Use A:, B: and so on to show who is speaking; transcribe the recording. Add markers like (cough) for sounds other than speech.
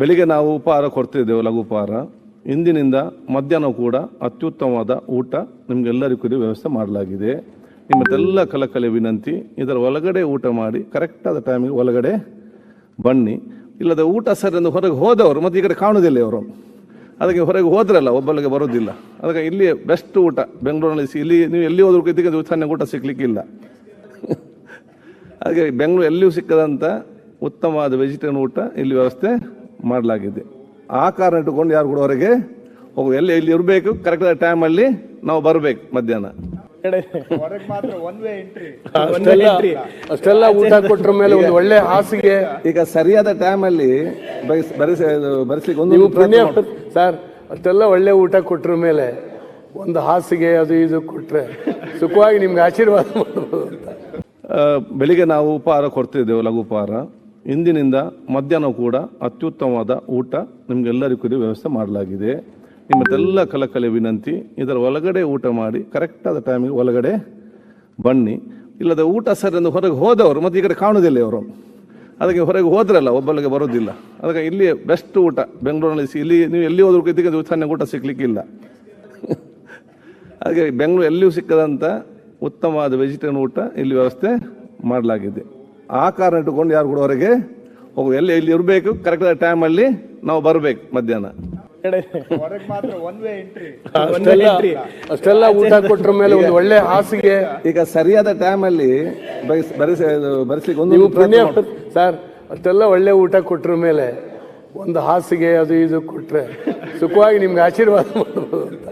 A: ಬೆಳಿಗ್ಗೆ ನಾವು ಉಪಹಾರ ಕೊಡ್ತಿದ್ದೆವು ಲಘು ಉಪಹಾರ. ಇಂದಿನಿಂದ ಮಧ್ಯಾಹ್ನ ಕೂಡ ಅತ್ಯುತ್ತಮವಾದ ಊಟ ನಿಮಗೆಲ್ಲರಿಗೂ ವ್ಯವಸ್ಥೆ ಮಾಡಲಾಗಿದೆ. ನಿಮ್ಮದೆಲ್ಲ ಕಲಕಲೆ ವಿನಂತಿ, ಇದರ ಒಳಗಡೆ ಊಟ ಮಾಡಿ ಕರೆಕ್ಟಾದ ಟೈಮಿಗೆ ಒಳಗಡೆ ಬನ್ನಿ. ಇಲ್ಲದ ಊಟ ಸರಿ ಎಂದು ಹೊರಗೆ ಹೋದವರು, ಮತ್ತೆ ಈ ಕಡೆ ಕಾಣೋದಿಲ್ಲ ಅವರು ಅದಕ್ಕೆ ಹೊರಗೆ ಹೋದ್ರಲ್ಲ ಒಬ್ಬಳಿಗೆ ಬರೋದಿಲ್ಲ ಅದಕ್ಕೆ ಇಲ್ಲಿ ಬೆಸ್ಟ್ ಊಟ, ಬೆಂಗಳೂರಿನಲ್ಲಿ ಇಲ್ಲಿ ನೀವು ಎಲ್ಲಿ ಹೋದ್ರೂ ಇದಕ್ಕೆ ಊಟ ಸಿಗ್ಲಿಕ್ಕಿಲ್ಲ ಹಾಗೆ (laughs) ಬೆಂಗಳೂರು ಎಲ್ಲಿಯೂ ಸಿಕ್ಕದಂಥ ಉತ್ತಮವಾದ ವೆಜಿಟೇರಿಯನ್ ಊಟ ಇಲ್ಲಿ ವ್ಯವಸ್ಥೆ ಮಾಡಲಾಗಿದೆ. ಆ ಕಾರಣ ಇಟ್ಟುಕೊಂಡು ಯಾರು ಕೂಡ ಹೊರಗೆ ಹೋಗು ಎಲ್ಲಿ ಇಲ್ಲಿ ಇರಬೇಕು ಕರೆಕ್ಟ್ ಟೈಮಲ್ಲಿ ನಾವು ಬರಬೇಕು ಮಧ್ಯಾಹ್ನ.
B: ಅಷ್ಟೆಲ್ಲ ಅಷ್ಟೆಲ್ಲ ಊಟ ಕೊಟ್ರ ಮೇಲೆ ಒಂದು ಒಳ್ಳೆ ಹಾಸಿಗೆ.
A: ಈಗ ಸರಿಯಾದ ಟೈಮಲ್ಲಿ ಬರೆಸ ಬರೆಸಲಿಕ್ಕೆ ಒಂದು
B: ಪುಣ್ಯ ಸರ್ ಅಷ್ಟೆಲ್ಲ ಒಳ್ಳೆ ಊಟ ಕೊಟ್ಟರ ಮೇಲೆ ಒಂದು ಹಾಸಿಗೆ ಅದು ಇದು ಕೊಟ್ಟರೆ ಸುಖವಾಗಿ ನಿಮ್ಗೆ ಆಶೀರ್ವಾದ ಮಾಡ್ಬೋದು ಅಂತ.
A: ಆ, ಬೆಳಿಗ್ಗೆ ನಾವು ಉಪಹಾರ ಕೊಡ್ತಿದ್ದೆವು ಲಘು ಉಪಹಾರ. ಇಂದಿನಿಂದ ಮಧ್ಯಾಹ್ನ ಕೂಡ ಅತ್ಯುತ್ತಮವಾದ ಊಟ ನಿಮಗೆಲ್ಲರಿಗೂ ವ್ಯವಸ್ಥೆ ಮಾಡಲಾಗಿದೆ. ನಿಮ್ಮದೆಲ್ಲ ಕಲಕಲೆ ವಿನಂತಿ, ಇದರ ಒಳಗಡೆ ಊಟ ಮಾಡಿ ಕರೆಕ್ಟಾದ ಟೈಮಿಗೆ ಒಳಗಡೆ ಬನ್ನಿ. ಇಲ್ಲದ ಊಟ ಸರಿ ಎಂದು ಹೊರಗೆ ಹೋದವರು, ಮತ್ತೆ ಈ ಕಡೆ ಕಾಣುವುದಿಲ್ಲ ಅವರು ಅದಕ್ಕೆ ಹೊರಗೆ ಹೋದ್ರಲ್ಲ ಒಬ್ಬಳಿಗೆ ಬರೋದಿಲ್ಲ ಅದಕ್ಕೆ ಇಲ್ಲಿ ಬೆಸ್ಟ್ ಊಟ, ಬೆಂಗಳೂರಿನಲ್ಲಿ ಇಲ್ಲಿ ನೀವು ಎಲ್ಲಿ ಹೋದ್ರೂ ಇದಕ್ಕೆ ಚೆನ್ನಾಗಿ ಊಟ ಸಿಗ್ಲಿಕ್ಕಿಲ್ಲ ಹಾಗೆ ಬೆಂಗಳೂರು ಎಲ್ಲಿಯೂ ಸಿಕ್ಕದಂಥ ಉತ್ತಮವಾದ ವೆಜಿಟೇರಿಯನ್ ಊಟ ಇಲ್ಲಿ ವ್ಯವಸ್ಥೆ ಮಾಡಲಾಗಿದೆ. ಆ ಕಾರಣ ಇಟ್ಟುಕೊಂಡು ಯಾರು ಕೂಡ ಹೊರಗೆ ಹೋಗು. ಎಲ್ಲಿ ಇಲ್ಲಿ ಇರಬೇಕು ಕರೆಕ್ಟ್ ಟೈಮಲ್ಲಿ ನಾವು ಬರಬೇಕು ಮಧ್ಯಾಹ್ನ.
B: ಅಷ್ಟೆಲ್ಲ ಅಷ್ಟೆಲ್ಲ ಊಟ ಕೊಟ್ಟ್ರ ಮೇಲೆ ಒಂದು ಒಳ್ಳೆ ಹಾಸಿಗೆ.
A: ಈಗ ಸರಿಯಾದ ಟೈಮಲ್ಲಿ ಬರೆಸಿ ಬರೆಸ್ಲಿಕ್ಕೆ ಒಂದು
B: ನೀವು ಪುಣ್ಯ ಸರ್ ಅಷ್ಟೆಲ್ಲ ಒಳ್ಳೆ ಊಟ ಕೊಟ್ಟರ ಮೇಲೆ ಒಂದು ಹಾಸಿಗೆ ಅದು ಇದು ಕೊಟ್ಟರೆ ಸುಖವಾಗಿ ನಿಮ್ಗೆ ಆಶೀರ್ವಾದ ಮಾಡ್ಬೋದು ಅಂತ.